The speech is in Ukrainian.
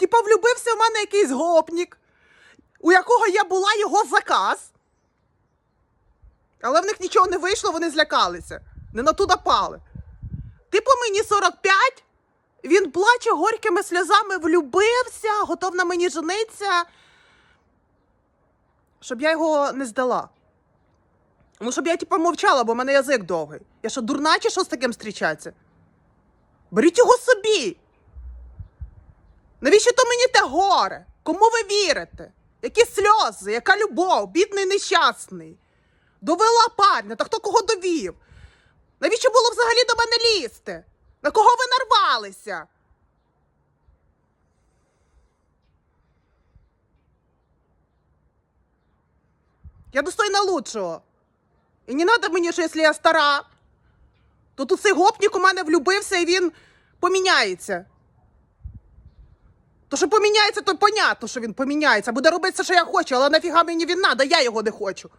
Типа влюбився в мене якийсь гопнік, у якого я була його заказ. Але в них нічого не вийшло, вони злякалися. Не на ту напали. Типу мені 45, він плаче горькими сльозами, влюбився, готов на мені жениться, щоб я його не здала. Ну, щоб я типу мовчала, бо в мене язик довгий. Я що, дурна чи що з таким зустрічатися? Беріть його собі. Навіщо то мені те горе? Кому ви вірите? Які сльози, яка любов, бідний нещасний. Довела парня, та хто кого довів? Навіщо було взагалі до мене лізти? На кого ви нарвалися? Я достойна лучшого. І не треба мені, що якщо я стара, то тут цей гопнік у мене влюбився і він поміняється. То, що поміняється, то понятно, що він поміняється. Буде робити все, що я хочу, але нафіга мені він надо, я його не хочу.